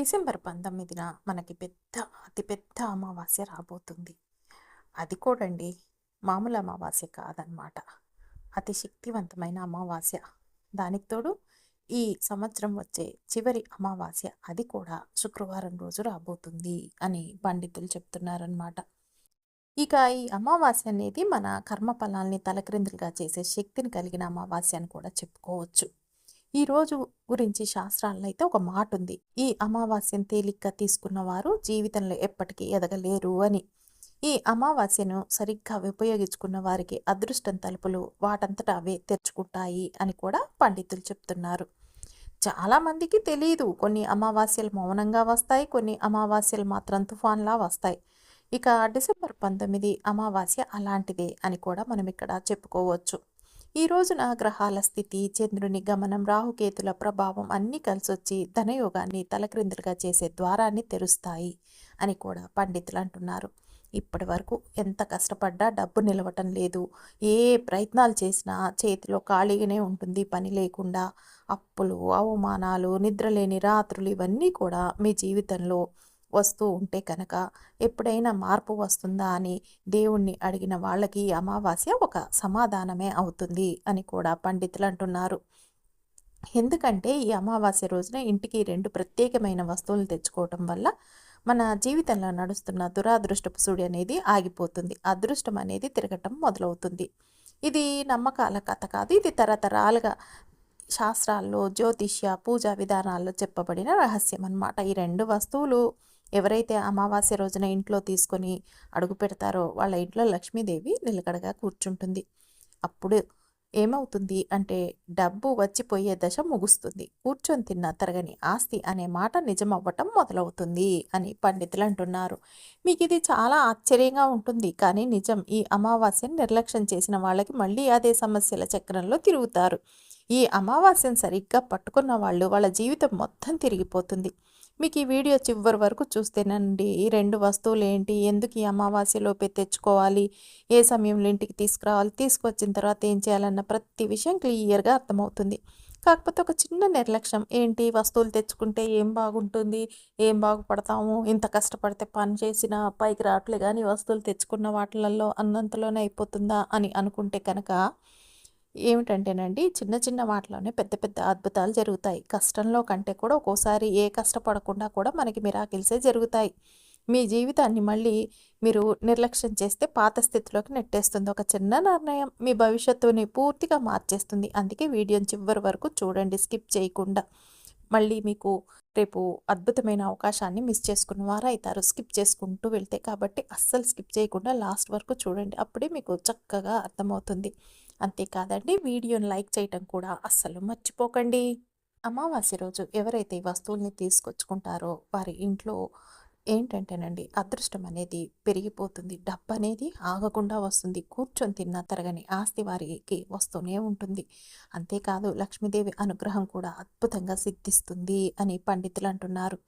December పంతొమ్మిదిన మనకి పెద్ద అతిపెద్ద అమావాస్య రాబోతుంది. అది కూడండి మామూలు అమావాస్య కాదనమాట. అతి శక్తివంతమైన అమావాస్య. దానికి తోడు ఈ సంవత్సరం వచ్చే చివరి అమావాస్య అది కూడా శుక్రవారం రోజు రాబోతుంది అని పండితులు చెప్తున్నారనమాట. ఇక ఈ అమావాస్య అనేది మన కర్మ ఫలాల్ని తలక్రిందులుగా చేసే శక్తిని కలిగిన అమావాస్య అని కూడా చెప్పుకోవచ్చు. ఈ రోజు గురించి శాస్త్రాల్లో అయితే ఒక మాట ఉంది ఈ అమావాస్యను తేలిగ్గా తీసుకున్న వారు జీవితంలో ఎప్పటికీ ఎదగలేరు అని. ఈ అమావాస్యను సరిగ్గా ఉపయోగించుకున్న వారికి అదృష్టం తలుపులు వాటంతట అవే తెరుచుకుంటాయి అని కూడా పండితులు చెప్తున్నారు. చాలామందికి తెలియదు కొన్ని అమావాస్యలు మౌనంగా వస్తాయి కొన్ని అమావాస్యలు మాత్రం తుఫాన్లా వస్తాయి. ఇక డిసెంబర్ పంతొమ్మిది అమావాస్య అలాంటిదే అని కూడా మనం ఇక్కడ చెప్పుకోవచ్చు. ఈ రోజున గ్రహాల స్థితి చంద్రుని గమనం రాహుకేతుల ప్రభావం అన్నీ కలిసొచ్చి ధనయోగాన్ని తలక్రిందులుగా చేసే ద్వారాన్ని తెరుస్తాయి అని కూడా పండితులు అంటున్నారు. ఇప్పటి వరకు ఎంత కష్టపడ్డా డబ్బు నిలవటం లేదు. ఏ ప్రయత్నాలు చేసినా చేతిలో ఖాళీగానే ఉంటుంది పని లేకుండా. అప్పులు అవమానాలు నిద్రలేని రాత్రులు ఇవన్నీ కూడా మీ జీవితంలో వస్తూ ఉంటే కనుక ఎప్పుడైనా మార్పు వస్తుందా అని దేవుణ్ణి అడిగిన వాళ్ళకి అమావాస్య ఒక సమాధానమే అవుతుంది అని కూడా పండితులు అంటున్నారు. ఎందుకంటే ఈ అమావాస్య రోజున ఇంటికి రెండు ప్రత్యేకమైన వస్తువులు తెచ్చుకోవటం వల్ల మన జీవితంలో నడుస్తున్న దురాదృష్టపు సుడి అనేది ఆగిపోతుంది. అదృష్టం అనేది తిరగటం మొదలవుతుంది. ఇది నమ్మకాల కథ కాదు. ఇది తరతరాలుగా శాస్త్రాల్లో జ్యోతిష్య పూజా విధానాల్లో చెప్పబడిన రహస్యం అన్నమాట. ఈ రెండు వస్తువులు ఎవరైతే అమావాస్య రోజున ఇంట్లో తీసుకొని అడుగు పెడతారో వాళ్ళ ఇంట్లో లక్ష్మీదేవి నిలకడగా కూర్చుంటుంది. అప్పుడు ఏమవుతుంది అంటే డబ్బు వచ్చిపోయే దశ ముగుస్తుంది. కూర్చొని తిన్న తరగని ఆస్తి అనే మాట నిజం అవ్వటం మొదలవుతుంది అని పండితులు అంటున్నారు. మీకు ఇది చాలా ఆశ్చర్యంగా ఉంటుంది. కానీ నిజం ఈ అమావాస్యను నిర్లక్ష్యం చేసిన వాళ్ళకి మళ్ళీ అదే సమస్యల చక్రంలో తిరుగుతారు. ఈ అమావాస్యను సరిగ్గా పట్టుకున్న వాళ్ళు వాళ్ళ జీవితం మొత్తం తిరిగిపోతుంది. మీకు ఈ వీడియో చివరి వరకు చూస్తేనండి ఈ రెండు వస్తువులు ఏంటి ఎందుకు ఈ అమావాస్యలోపే తెచ్చుకోవాలి ఏ సమయంలో ఇంటికి తీసుకురావాలి తీసుకొచ్చిన తర్వాత ఏం చేయాలన్న ప్రతి విషయం క్లియర్గా అర్థమవుతుంది. కాకపోతే ఒక చిన్న నిర్లక్ష్యం ఏంటి వస్తువులు తెచ్చుకుంటే ఏం బాగుంటుంది ఏం బాగుపడతాము ఇంత కష్టపడితే పని చేసిన పైకి రావట్లే కానీ వస్తువులు తెచ్చుకున్న వాటిలలో అన్నంతలోనే అయిపోతుందా అని అనుకుంటే కనుక ఏమిటంటేనండి చిన్న చిన్న వాటిలోనే పెద్ద పెద్ద అద్భుతాలు జరుగుతాయి. కష్టంలో కంటే కూడా ఒక్కోసారి ఏ కష్టపడకుండా కూడా మనకి మిరాకిల్సే జరుగుతాయి. మీ జీవితాన్ని మళ్ళీ మీరు నిర్లక్ష్యం చేస్తే పాత స్థితిలోకి నెట్టేస్తుంది. ఒక చిన్న నిర్ణయం మీ భవిష్యత్తుని పూర్తిగా మార్చేస్తుంది. అందుకే వీడియోని చివరి వరకు చూడండి స్కిప్ చేయకుండా. మళ్ళీ మీకు రేపు అద్భుతమైన అవకాశాన్ని మిస్ చేసుకున్న వారు అవుతారు స్కిప్ చేసుకుంటూ వెళ్తే కాబట్టి అస్సలు స్కిప్ చేయకుండా లాస్ట్ వరకు చూడండి. అప్పుడే మీకు చక్కగా అర్థమవుతుంది. అంతేకాదండి వీడియోని లైక్ చేయటం కూడా అస్సలు మర్చిపోకండి. అమావాస్య రోజు ఎవరైతే ఈ వస్తువుల్ని తీసుకొచ్చుకుంటారో వారి ఇంట్లో ఏంటంటేనండి అదృష్టం అనేది పెరిగిపోతుంది. డబ్బు అనేది ఆగకుండా వస్తుంది. కూర్చొని తిన్న తరగని ఆస్తి వారికి వస్తూనే ఉంటుంది. అంతేకాదు లక్ష్మీదేవి అనుగ్రహం కూడా అద్భుతంగా సిద్ధిస్తుంది అని పండితులు అంటున్నారు.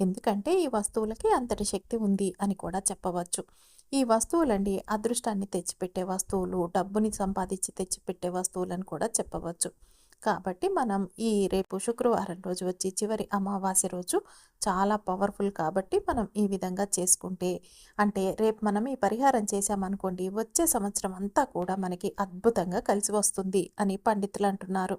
ఎందుకంటే ఈ వస్తువులకి అంతటి శక్తి ఉంది అని కూడా చెప్పవచ్చు. ఈ వస్తువులండి అదృష్టాన్ని తెచ్చిపెట్టే వస్తువులు డబ్బుని సంపాదించి తెచ్చిపెట్టే వస్తువులను కూడా చెప్పవచ్చు. కాబట్టి మనం ఈ రేపు శుక్రవారం రోజు వచ్చి చివరి అమావాస్య రోజు చాలా పవర్ఫుల్ కాబట్టి మనం ఈ విధంగా చేసుకుంటే అంటే రేపు మనం ఈ పరిహారం చేసామనుకోండి వచ్చే సంవత్సరం అంతా కూడా మనకి అద్భుతంగా కలిసి వస్తుంది అని పండితులు అంటున్నారు.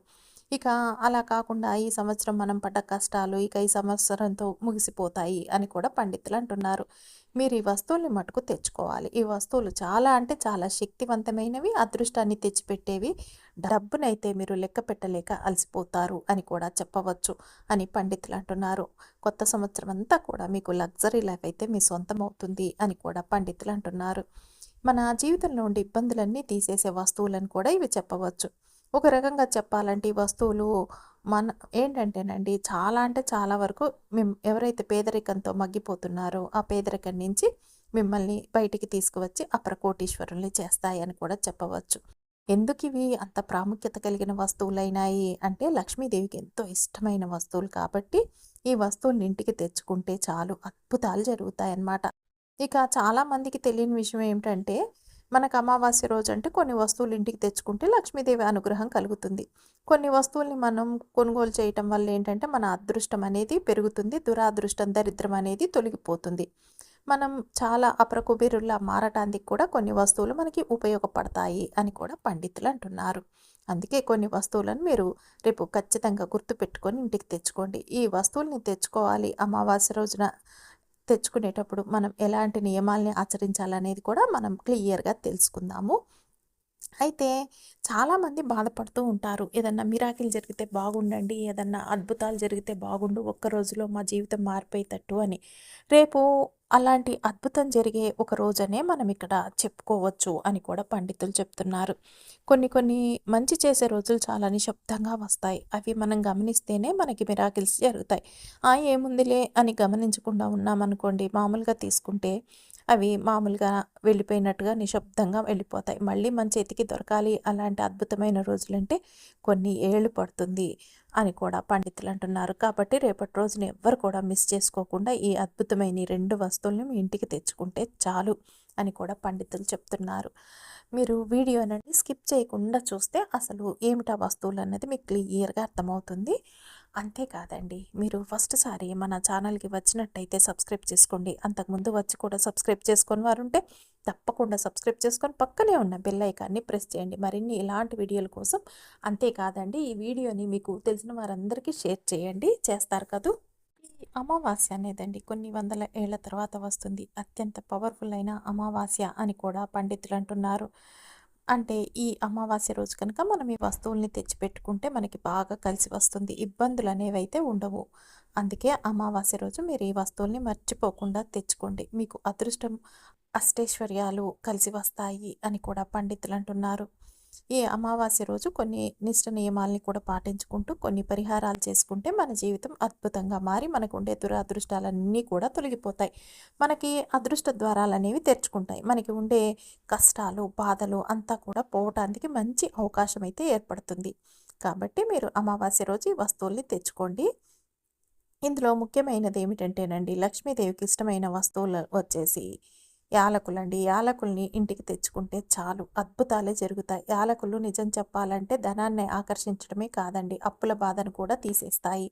ఇక అలా కాకుండా ఈ సంవత్సరం మనం పడ్డ కష్టాలు ఇక ఈ సంవత్సరంతో ముగిసిపోతాయి అని కూడా పండితులు అంటున్నారు. మీరు ఈ వస్తువుల్ని మటుకు తెచ్చుకోవాలి. ఈ వస్తువులు చాలా అంటే చాలా శక్తివంతమైనవి అదృష్టాన్ని తెచ్చిపెట్టేవి. డబ్బునైతే మీరు లెక్క పెట్టలేక అలసిపోతారు అని కూడా చెప్పవచ్చు అని పండితులు అంటున్నారు. కొత్త సంవత్సరం అంతా కూడా మీకు లగ్జరీ లైఫ్ అయితే మీ సొంతం అవుతుంది అని కూడా పండితులు అంటున్నారు. మన జీవితంలో ఉండే ఇబ్బందులన్నీ తీసేసే వస్తువులను కూడా ఇవి చెప్పవచ్చు. ఒక రకంగా చెప్పాలంటే ఈ వస్తువులు మన ఏంటంటేనండి చాలా అంటే చాలా వరకు మేము ఎవరైతే పేదరికంతో మగ్గిపోతున్నారో ఆ పేదరికం నుంచి మిమ్మల్ని బయటికి తీసుకువచ్చి అపర కోటీశ్వరుల్ని చేస్తాయి అని కూడా చెప్పవచ్చు. ఎందుకు ఇవి అంత ప్రాముఖ్యత కలిగిన వస్తువులైనాయి అంటే లక్ష్మీదేవికి ఎంతో ఇష్టమైన వస్తువులు కాబట్టి ఈ వస్తువుని ఇంటికి తెచ్చుకుంటే చాలు అద్భుతాలు జరుగుతాయన్నమాట. ఇక చాలామందికి తెలియని విషయం ఏమిటంటే మనకు అమావాస్య రోజు అంటే కొన్ని వస్తువులు ఇంటికి తెచ్చుకుంటే లక్ష్మీదేవి అనుగ్రహం కలుగుతుంది. కొన్ని వస్తువుల్ని మనం కొనుగోలు చేయటం వల్ల ఏంటంటే మన అదృష్టం అనేది పెరుగుతుంది దురాదృష్టం దరిద్రం అనేది తొలగిపోతుంది. మనం చాలా అప్రకుబీరుల్లా మారటానికి కూడా కొన్ని వస్తువులు మనకి ఉపయోగపడతాయి అని కూడా పండితులు అంటున్నారు. అందుకే కొన్ని వస్తువులను మీరు రేపు ఖచ్చితంగా గుర్తుపెట్టుకొని ఇంటికి తెచ్చుకోండి. ఈ వస్తువుల్ని తెచ్చుకోవాలి అమావాస్య రోజున తెచ్చుకునేటప్పుడు మనం ఎలాంటి నియమాల్ని ఆచరించాలనేది కూడా మనం క్లియర్గా తెలుసుకుందాము. అయితే చాలామంది బాధపడుతూ ఉంటారు. ఏదన్నా మిరాకిల్ జరిగితే బాగుండండి ఏదన్నా అద్భుతాలు జరిగితే బాగుండు ఒక్క రోజులో మా జీవితం మారిపోయేటట్టు అని. రేపు అలాంటి అద్భుతం జరిగే ఒక రోజనే మనం ఇక్కడ చెప్పుకోవచ్చు అని కూడా పండితులు చెప్తున్నారు. కొన్ని కొన్ని మంచి చేసే రోజులు చాలా నిశ్శబ్దంగా వస్తాయి. అవి మనం గమనిస్తేనే మనకి మిరాకిల్స్ జరుగుతాయి. ఆ ఏముందిలే అని గమనించకుండా ఉన్నామనుకోండి మామూలుగా తీసుకుంటే అవి మామూలుగా వెళ్ళిపోయినట్టుగా నిశ్శబ్దంగా వెళ్ళిపోతాయి. మళ్ళీ మన చేతికి దొరకాలి అలాంటి అద్భుతమైన రోజులంటే కొన్ని ఏళ్ళు పడుతుంది. అని కూడా పండితులు అంటున్నారు కాబట్టి రేపటి రోజున ఎవ్వరు కూడా మిస్ చేసుకోకుండా ఈ అద్భుతమైన రెండు వస్తువులను మీ ఇంటికి తెచ్చుకుంటే చాలు అని కూడా పండితులు చెప్తున్నారు. మీరు వీడియో అనేది స్కిప్ చేయకుండా చూస్తే అసలు ఏమిటా వస్తువులు అన్నది మీకు క్లియర్గా అర్థమవుతుంది. అంతేకాదండి మీరు ఫస్ట్ సారి మన ఛానల్కి వచ్చినట్టయితే సబ్స్క్రైబ్ చేసుకోండి. అంతకుముందు వచ్చి కూడా సబ్స్క్రైబ్ చేసుకొని వారు ఉంటే తప్పకుండా సబ్స్క్రైబ్ చేసుకొని పక్కనే ఉన్న బెల్ ఐకాన్ని ప్రెస్ చేయండి. మరిన్ని ఇలాంటి వీడియోల కోసం అంతేకాదండి ఈ వీడియోని మీకు తెలిసిన వారందరికీ షేర్ చేయండి. చేస్తారు కదూ? ఈ అమావాస్య అనేదండి కొన్ని వందల ఏళ్ళ తర్వాత వస్తుంది. అత్యంత పవర్ఫుల్ అయిన అమావాస్య అని కూడా పండితులు అంటున్నారు. అంటే ఈ అమావాస్య రోజు కనుక మనం ఈ వస్తువుల్ని తెచ్చిపెట్టుకుంటే మనకి బాగా కలిసి వస్తుంది. ఇబ్బందులు అనేవి అయితే ఉండవు. అందుకే అమావాస్య రోజు మీరు ఈ వస్తువుల్ని మర్చిపోకుండా తెచ్చుకోండి. మీకు అదృష్టం అష్టైశ్వర్యాలు కలిసి వస్తాయి అని కూడా పండితులు అంటున్నారు. ఈ అమావాస్య రోజు కొన్ని నిష్ట నియమాల్ని కూడా పాటించుకుంటూ కొన్ని పరిహారాలు చేసుకుంటే మన జీవితం అద్భుతంగా మారి మనకు ఉండే దురదృష్టాలన్నీ కూడా తొలగిపోతాయి. మనకి అదృష్ట ద్వారాలు అనేవి తెరుచుకుంటాయి. మనకి ఉండే కష్టాలు బాధలు అంతా కూడా పోవటానికి మంచి అవకాశం అయితే ఏర్పడుతుంది. కాబట్టి మీరు అమావాస్య రోజు ఈ వస్తువుల్ని తెచ్చుకోండి. ఇందులో ముఖ్యమైనది ఏమిటంటేనండి లక్ష్మీదేవికి ఇష్టమైన వస్తువులు వచ్చేసి యాలకులండి. యాలకుల్ని ఇంటికి తెచ్చుకుంటే చాలు అద్భుతాలే జరుగుతాయి. యాలకులు నిజం చెప్పాలంటే ధనాన్ని ఆకర్షించడమే కాదండి అప్పుల బాధను కూడా తీసేస్తాయి.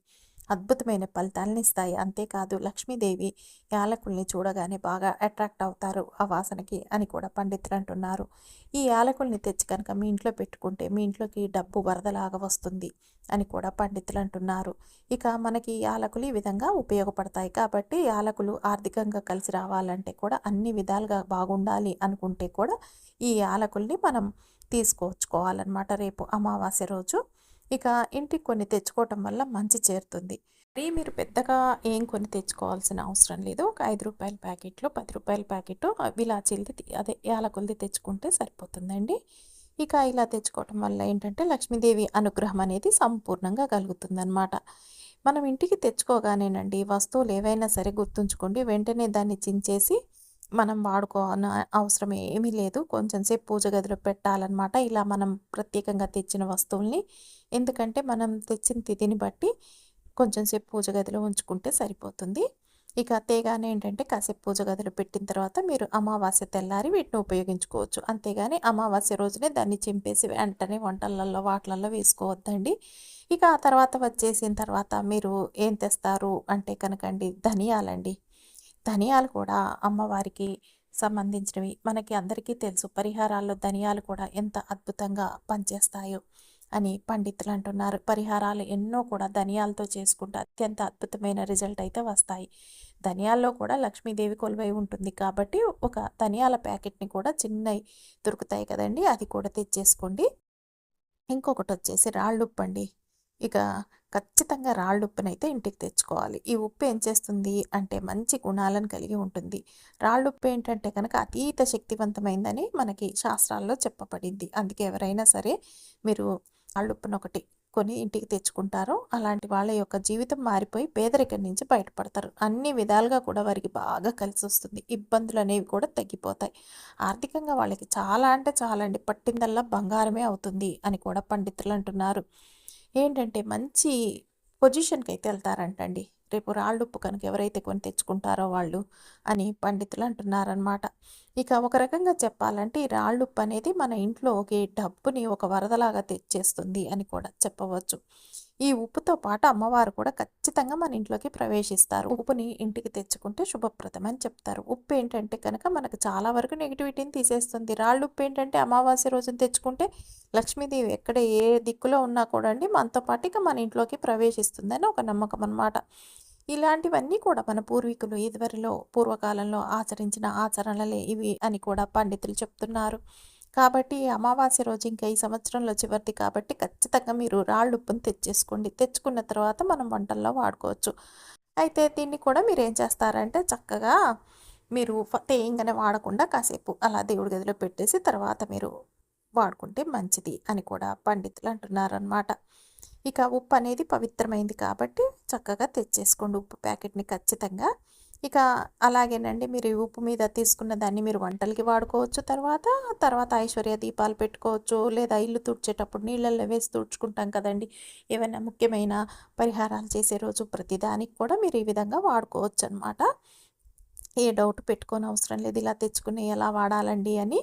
అద్భుతమైన ఫలితాలను ఇస్తాయి అంతేకాదు లక్ష్మీదేవి యాలకుల్ని చూడగానే బాగా అట్రాక్ట్ అవుతారు ఆ వాసనకి అని కూడా పండితులు అంటున్నారు. ఈ యాలకుల్ని తెచ్చి కనుక మీ ఇంట్లో పెట్టుకుంటే మీ ఇంట్లోకి డబ్బు వరదలాగా వస్తుంది అని కూడా పండితులు అంటున్నారు. ఇక మనకి యాలకులు ఈ విధంగా ఉపయోగపడతాయి కాబట్టి యాలకులు ఆర్థికంగా కలిసి రావాలంటే కూడా అన్ని విధాలుగా బాగుండాలి అనుకుంటే కూడా ఈ యాలకుల్ని మనం తీసుకొచ్చుకోవాలన్నమాట రేపు అమావాస్య రోజు. ఇక ఇంటికి కొన్ని తెచ్చుకోవటం వల్ల మంచి చేరుతుంది. మరీ మీరు పెద్దగా ఏం కొని తెచ్చుకోవాల్సిన అవసరం లేదు. ఒక ఐదు రూపాయల ప్యాకెట్లో పది రూపాయల ప్యాకెట్ విలాచీలది అదే యాలకులది తెచ్చుకుంటే సరిపోతుందండి. ఇక ఇలా తెచ్చుకోవటం వల్ల ఏంటంటే లక్ష్మీదేవి అనుగ్రహం అనేది సంపూర్ణంగా కలుగుతుందన్నమాట. మనం ఇంటికి తెచ్చుకోగానేనండి వస్తువులు ఏవైనా సరే గుర్తుంచుకోండి వెంటనే దాన్ని చించేసి మనం వాడుకోన అవసరం ఏమీ లేదు. కొంచెం సేపు పూజ గదిలో పెట్టాలన్నమాట. ఇలా మనం ప్రత్యేకంగా తెచ్చిన వస్తువుల్ని. ఎందుకంటే మనం తెచ్చిన తిథిని బట్టి కొంచెం సేపు పూజ గదిలో ఉంచుకుంటే సరిపోతుంది. ఇక తేగానే ఏంటంటే కాసేపు పూజ గదిలో పెట్టిన తర్వాత మీరు అమావాస్య తెల్లారి వీటిని ఉపయోగించుకోవచ్చు. అంతేగాని అమావాస్య రోజునే దాన్ని చింపేసి వెంటనే వంటలలో వాటిలలో వేసుకోవద్దండి. ఇక ఆ తర్వాత వచ్చేసిన తర్వాత మీరు ఏం తెస్తారు? అంటే కనుకండి ధనియాలండి. ధనియాలు కూడా అమ్మవారికి సంబంధించినవి. మనకి అందరికీ తెలుసు పరిహారాల్లో ధనియాలు కూడా ఎంత అద్భుతంగా పనిచేస్తాయో అని పండితులు అంటున్నారు. పరిహారాలు ఎన్నో కూడా ధనియాలతో చేసుకుంటే అత్యంత అద్భుతమైన రిజల్ట్ అయితే వస్తాయి. ధనియాల్లో కూడా లక్ష్మీదేవి కొలువై ఉంటుంది కాబట్టి ఒక ధనియాల ప్యాకెట్ని కూడా చిన్నవి దొరుకుతాయి కదండి అది కూడా తెచ్చేసుకోండి. ఇంకొకటి వచ్చేసి రాళ్ళు ఉప్పండి ఇక ఖచ్చితంగా రాళ్ళు ఉప్పునైతే ఇంటికి తెచ్చుకోవాలి. ఈ ఉప్పు ఏం చేస్తుంది అంటే మంచి గుణాలను కలిగి ఉంటుంది. రాళ్ళు ఉప్పు ఏంటంటే కనుక అతీత శక్తివంతమైందని మనకి శాస్త్రాల్లో చెప్పబడింది. అందుకే ఎవరైనా సరే మీరు రాళ్ళుప్పును ఒకటి కొని ఇంటికి తెచ్చుకుంటారో అలాంటి వాళ్ళ యొక్క జీవితం మారిపోయి పేదరికం నుంచి బయటపడతారు. అన్ని విధాలుగా కూడా వారికి బాగా కలిసి వస్తుంది. ఇబ్బందులు అనేవి కూడా తగ్గిపోతాయి. ఆర్థికంగా వాళ్ళకి చాలా అంటే చాలా అండి. పట్టిందల్లా బంగారమే అవుతుంది అని కూడా పండితులు అంటున్నారు. ఏంటంటే మంచి పొజిషన్కి అయితే వెళ్తారంటండి. రేపు రాళ్ళుప్పు కనుక ఎవరైతే కొని తెచ్చుకుంటారో వాళ్ళు అని పండితులు అంటున్నారనమాట ఇక ఒక రకంగా చెప్పాలంటే ఈ రాళ్ళుప్పు అనేది మన ఇంట్లోకి డబ్బుని ఒక వరదలాగా తెచ్చేస్తుంది అని కూడా చెప్పవచ్చు. ఈ ఉప్పుతో పాటు అమ్మవారు కూడా ఖచ్చితంగా మన ఇంట్లోకి ప్రవేశిస్తారు. ఉప్పుని ఇంటికి తెచ్చుకుంటే శుభప్రదం అని చెప్తారు. ఉప్పు ఏంటంటే కనుక మనకు చాలా వరకు నెగిటివిటీని తీసేస్తుంది. రాళ్ళు ఉప్పు ఏంటంటే అమావాస్య రోజున తెచ్చుకుంటే లక్ష్మీదేవి ఎక్కడ ఏ దిక్కులో ఉన్నా కూడా అండి మనతో పాటు ఇక మన ఇంట్లోకి ప్రవేశిస్తుందని ఒక నమ్మకం అనమాట ఇలాంటివన్నీ కూడా మన పూర్వీకులు ఇదివరలో పూర్వకాలంలో ఆచరించిన ఆచరణలే ఇవి అని కూడా పండితులు చెప్తున్నారు. కాబట్టి అమావాస్య రోజు ఇంకా ఈ సంవత్సరంలో చివరిది కాబట్టి ఖచ్చితంగా మీరు రాళ్ళు ఉప్పుని తెచ్చేసుకోండి. తెచ్చుకున్న తర్వాత మనం వంటల్లో వాడుకోవచ్చు. అయితే దీన్ని కూడా మీరు ఏం చేస్తారంటే చక్కగా మీరు తేయంగానే వాడకుండా కాసేపు అలా దేవుడి గదిలో పెట్టేసి తర్వాత మీరు వాడుకుంటే మంచిది అని కూడా పండితులు అంటున్నారనమాట ఇక ఉప్పు అనేది పవిత్రమైంది కాబట్టి చక్కగా తెచ్చేసుకోండి. ఉప్పు ప్యాకెట్ని ఖచ్చితంగా ఇక అలాగేనండి మీరు ఉప్పు మీద తీసుకున్న దాన్ని మీరు వంటలకి వాడుకోవచ్చు. తర్వాత తర్వాత ఐశ్వర్య దీపాలు పెట్టుకోవచ్చు. లేదా ఇల్లు తుడిచేటప్పుడు నీళ్ళల్లో వేసి తుడుచుకుంటాం కదండి. ఏమైనా ముఖ్యమైన పరిహారాలు చేసే రోజు ప్రతిదానికి కూడా మీరు ఈ విధంగా వాడుకోవచ్చు అనమాట ఏ డౌట్ పెట్టుకొని అవసరం లేదు. ఇలా తెచ్చుకుని ఎలా వాడాలండి అని.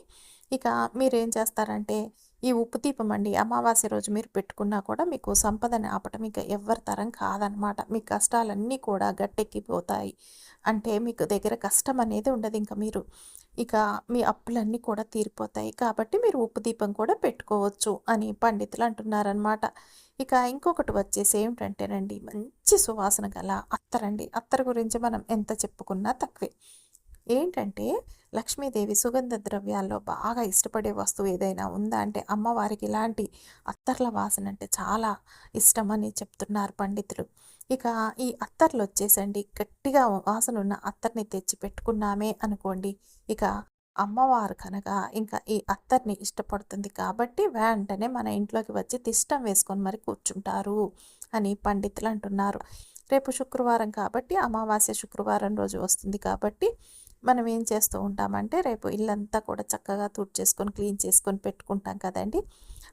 ఇక మీరేం చేస్తారంటే ఈ ఉప్పు దీపం అండి అమావాస్య రోజు మీరు పెట్టుకున్నా కూడా మీకు సంపదని ఆపటం ఇక ఎవరి తరం కాదనమాట. మీ కష్టాలన్నీ కూడా గట్టెక్కిపోతాయి. అంటే మీకు దగ్గర కష్టం అనేది ఉండదు. ఇంకా మీరు ఇక మీ అప్పులన్నీ కూడా తీరిపోతాయి. కాబట్టి మీరు ఉప్పు దీపం కూడా పెట్టుకోవచ్చు అని పండితులు అంటున్నారనమాట. ఇక ఇంకొకటి వచ్చేసి ఏమిటంటేనండి మంచి సువాసన గల అత్తరండి. అత్తరు గురించి మనం ఎంత చెప్పుకున్నా తక్కువే. ఏంటంటే లక్ష్మీదేవి సుగంధ ద్రవ్యాల్లో బాగా ఇష్టపడే వస్తువు ఏదైనా ఉందా అంటే అమ్మవారికి ఇలాంటి అత్తర్ల వాసన అంటే చాలా ఇష్టమని చెప్తున్నారు పండితులు. ఇక ఈ అత్తర్లు వచ్చేసండి గట్టిగా వాసన ఉన్న అత్తర్ని తెచ్చి పెట్టుకున్నామే అనుకోండి ఇక అమ్మవారు కనుక ఇంకా ఈ అత్తర్ని ఇష్టపడుతుంది కాబట్టి వెంటనే మన ఇంట్లోకి వచ్చి తిష్టం వేసుకొని మరి కూర్చుంటారు అని పండితులు అంటున్నారు. రేపు శుక్రవారం కాబట్టి అమావాస్య శుక్రవారం రోజు వస్తుంది కాబట్టి మనం ఏం చేస్తూ ఉంటామంటే రేపు ఇల్లంతా కూడా చక్కగా చేసుకొని క్లీన్ చేసుకొని పెట్టుకుంటాం కదండి.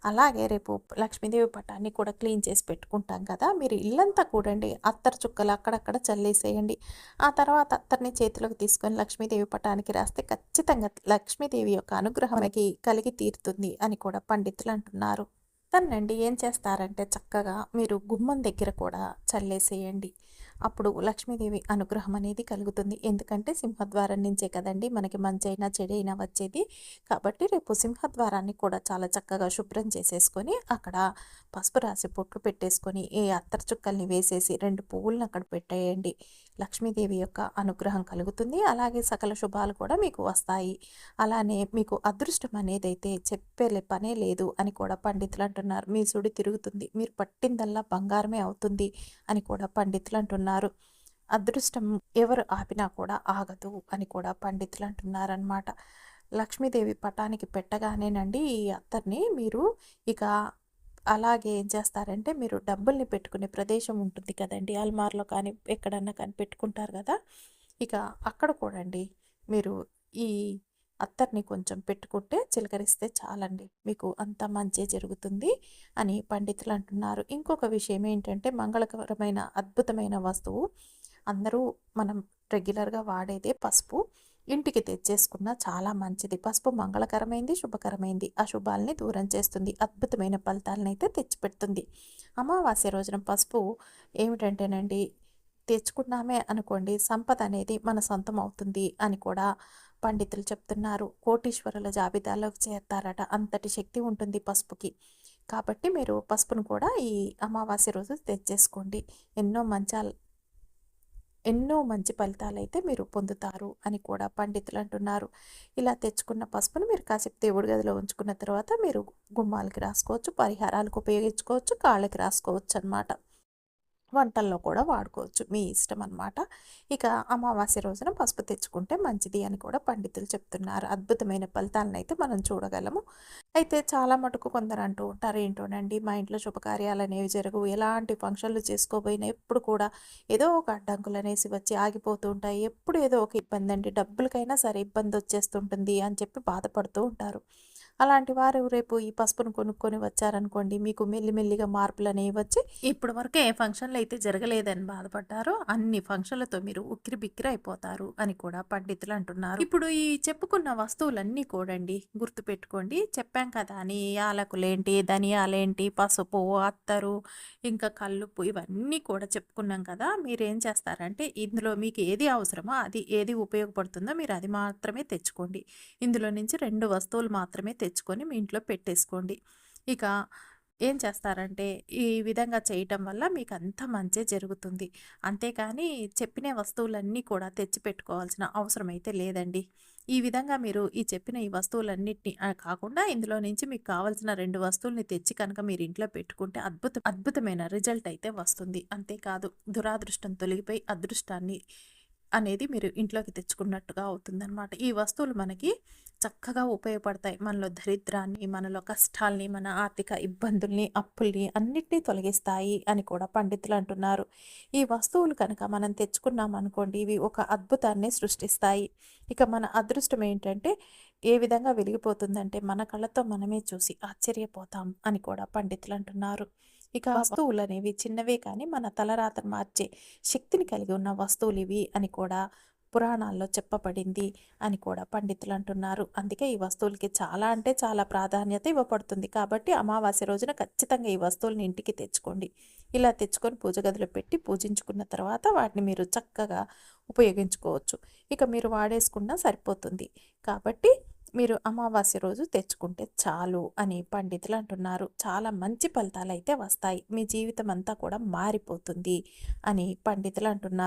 అలాగే రేపు లక్ష్మీదేవి పటాన్ని కూడా క్లీన్ చేసి పెట్టుకుంటాం కదా. మీరు ఇల్లంతా కూడండి అత్తర్ చుక్కలు అక్కడక్కడ చల్లేసేయండి. ఆ తర్వాత అత్తర్ని చేతిలోకి తీసుకొని లక్ష్మీదేవి పటానికి రాస్తే ఖచ్చితంగా లక్ష్మీదేవి యొక్క అనుగ్రహానికి కలిగి తీరుతుంది అని కూడా పండితులు అంటున్నారు. తనండి ఏం చేస్తారంటే చక్కగా మీరు గుమ్మం దగ్గర కూడా చల్లేసేయండి. అప్పుడు లక్ష్మీదేవి అనుగ్రహం అనేది కలుగుతుంది. ఎందుకంటే సింహద్వారం నుంచే కదండి మనకి మంచైనా చెడైనా వచ్చేది. కాబట్టి రేపు సింహద్వారాన్ని కూడా చాలా చక్కగా శుభ్రం చేసేసుకొని అక్కడ పసుపు రాసి పొట్లు పెట్టేసుకొని ఏ అత్తర చుక్కల్ని వేసేసి రెండు పువ్వులను అక్కడ పెట్టేయండి. లక్ష్మీదేవి యొక్క అనుగ్రహం కలుగుతుంది. అలాగే సకల శుభాలు కూడా మీకు వస్తాయి. అలానే మీకు అదృష్టం అనేది అయితే చెప్పే పనే లేదు అని కూడా పండితులు అంటున్నారు. మీ సుడి తిరుగుతుంది. మీరు పట్టిందల్లా బంగారమే అవుతుంది అని కూడా పండితులు అంటున్నారు. అదృష్టం ఎవరు ఆపినా కూడా ఆగదు అని కూడా పండితులు అంటున్నారనమాట లక్ష్మీదేవి పటానికి పెట్టగానేనండి ఈ అత్తర్ని మీరు ఇక అలాగే ఏం చేస్తారంటే మీరు డబ్బుల్ని పెట్టుకునే ప్రదేశం ఉంటుంది కదండి అల్మార్లో కానీ ఎక్కడన్నా కానీ పెట్టుకుంటారు కదా ఇక అక్కడ కూడా అండి మీరు ఈ అత్తర్ని కొంచెం పెట్టుకుంటే చిలకరిస్తే చాలండి మీకు అంత మంచి జరుగుతుంది అని పండితులు అంటున్నారు. ఇంకొక విషయం ఏంటంటే మంగళకరమైన అద్భుతమైన వస్తువు అందరూ మనం రెగ్యులర్గా వాడేదే పసుపు. ఇంటికి తెచ్చేసుకున్న చాలా మంచిది. పసుపు మంగళకరమైంది శుభకరమైంది. అశుభాలని దూరం చేస్తుంది. అద్భుతమైన ఫలితాలను అయితే తెచ్చిపెడుతుంది. అమావాస్య రోజున పసుపు ఏమిటంటేనండి తెచ్చుకున్నామే అనుకోండి సంపద అనేది మన సొంతం అవుతుంది అని కూడా పండితులు చెప్తున్నారు. కోటీశ్వరుల జాబితాలోకి చేరతారట. అంతటి శక్తి ఉంటుంది పసుపుకి. కాబట్టి మీరు పసుపును కూడా ఈ అమావాస్య రోజు తెచ్చేసుకోండి. ఎన్నో మంచాలు ఎన్నో మంచి ఫలితాలు అయితే మీరు పొందుతారు అని కూడా పండితులు అంటున్నారు. ఇలా తెచ్చుకున్న పసుపును మీరు కాసేపు దేవుడి గదిలో ఉంచుకున్న తర్వాత మీరు గుమ్మాలకి రాసుకోవచ్చు పరిహారాలకు ఉపయోగించుకోవచ్చు కాళ్ళకి రాసుకోవచ్చు అనమాట వంటల్లో కూడా వాడుకోవచ్చు. మీ ఇష్టం అనమాట ఇక అమావాస్య రోజున పసుపు తెచ్చుకుంటే మంచిది అని కూడా పండితులు చెప్తున్నారు. అద్భుతమైన ఫలితాలను అయితే మనం చూడగలము. అయితే చాలా మటుకు కొందరు అంటూ ఉంటారు ఏంటోనండి మా ఇంట్లో శుభకార్యాలు అనేవి జరగవు. ఎలాంటి ఫంక్షన్లు చేసుకోబోయినా ఎప్పుడు కూడా ఏదో ఒక అడ్డంకులు అనేసి వచ్చి ఆగిపోతూ ఉంటాయి. ఎప్పుడు ఏదో ఒక ఇబ్బంది అండి. డబ్బులకైనా సరే ఇబ్బంది వచ్చేస్తుంటుంది అని చెప్పి బాధపడుతూ ఉంటారు. అలాంటి వారు రేపు ఈ పసుపును కొనుక్కొని వచ్చారనుకోండి మీకు మెల్లిమెల్లిగా మార్పులు అనేవి వచ్చి ఇప్పుడు వరకు ఏ ఫంక్షన్లు అయితే జరగలేదని బాధపడ్డారో అన్ని ఫంక్షన్లతో మీరు ఉక్కిరి బిక్కిరి అయిపోతారు అని కూడా పండితులు అంటున్నారు. ఇప్పుడు ఈ చెప్పుకున్న వస్తువులన్నీ కూడండి గుర్తు పెట్టుకోండి. చెప్పాం కదా అని యాలకులేంటి ధనియాలేంటి పసుపు అత్తరు ఇంకా కల్లుప్పు ఇవన్నీ కూడా చెప్పుకున్నాం కదా మీరు ఏం చేస్తారంటే ఇందులో మీకు ఏది అవసరమో అది ఏది ఉపయోగపడుతుందో మీరు అది మాత్రమే తెచ్చుకోండి. ఇందులో నుంచి రెండు వస్తువులు మాత్రమే తెచ్చుకొని మీ ఇంట్లో పెట్టేసుకోండి. ఇక ఏం చేస్తారంటే ఈ విధంగా చేయటం వల్ల మీకు అంత మంచి జరుగుతుంది. అంతేకాని చెప్పిన వస్తువులన్నీ కూడా తెచ్చి పెట్టుకోవాల్సిన అవసరం అయితే లేదండి. ఈ విధంగా మీరు ఈ చెప్పిన ఈ వస్తువులన్నిటిని కాకుండా ఇందులో నుంచి మీకు కావాల్సిన రెండు వస్తువుల్ని తెచ్చి కనుక మీరు ఇంట్లో పెట్టుకుంటే అద్భుత అద్భుతమైన రిజల్ట్ అయితే వస్తుంది. అంతేకాదు దురాదృష్టం తొలగిపోయి అదృష్టాన్ని అనేది మీరు ఇంట్లోకి తెచ్చుకున్నట్టుగా అవుతుందన్నమాట. ఈ వస్తువులు మనకి చక్కగా ఉపయోగపడతాయి. మనలో దరిద్రాన్ని మనలో కష్టాల్ని మన ఆర్థిక ఇబ్బందుల్ని అప్పుల్ని అన్నిటినీ తొలగిస్తాయి అని కూడా పండితులు అంటున్నారు. ఈ వస్తువులు కనుక మనం తెచ్చుకున్నాం అనుకోండి ఇవి ఒక అద్భుతాన్ని సృష్టిస్తాయి. ఇక మన అదృష్టం ఏంటంటే ఏ విధంగా వెలిగిపోతుందంటే మన కళ్ళతో మనమే చూసి ఆశ్చర్యపోతాం అని కూడా పండితులు అంటున్నారు. ఇక వస్తువులు అనేవి చిన్నవే కానీ మన తలరాతను మార్చే శక్తిని కలిగి ఉన్న వస్తువులు ఇవి అని కూడా పురాణాల్లో చెప్పబడింది అని కూడా పండితులు అంటున్నారు. అందుకే ఈ వస్తువులకి చాలా అంటే చాలా ప్రాధాన్యత ఇవ్వబడుతుంది. కాబట్టి అమావాస్య రోజున ఖచ్చితంగా ఈ వస్తువులను ఇంటికి తెచ్చుకోండి. ఇలా తెచ్చుకొని పూజ గదిలో పెట్టి పూజించుకున్న తర్వాత వాటిని మీరు చక్కగా ఉపయోగించుకోవచ్చు. ఇక మీరు వాడేసుకున్నా సరిపోతుంది. కాబట్టి మీరు అమావాస్య రోజు తెచ్చుకుంటే చాలు అని పండితులు అంటున్నారు. చాలా మంచి ఫలితాలు అయితే వస్తాయి. మీ జీవితం అంతా కూడా మారిపోతుంది అని పండితులు అంటున్నారు.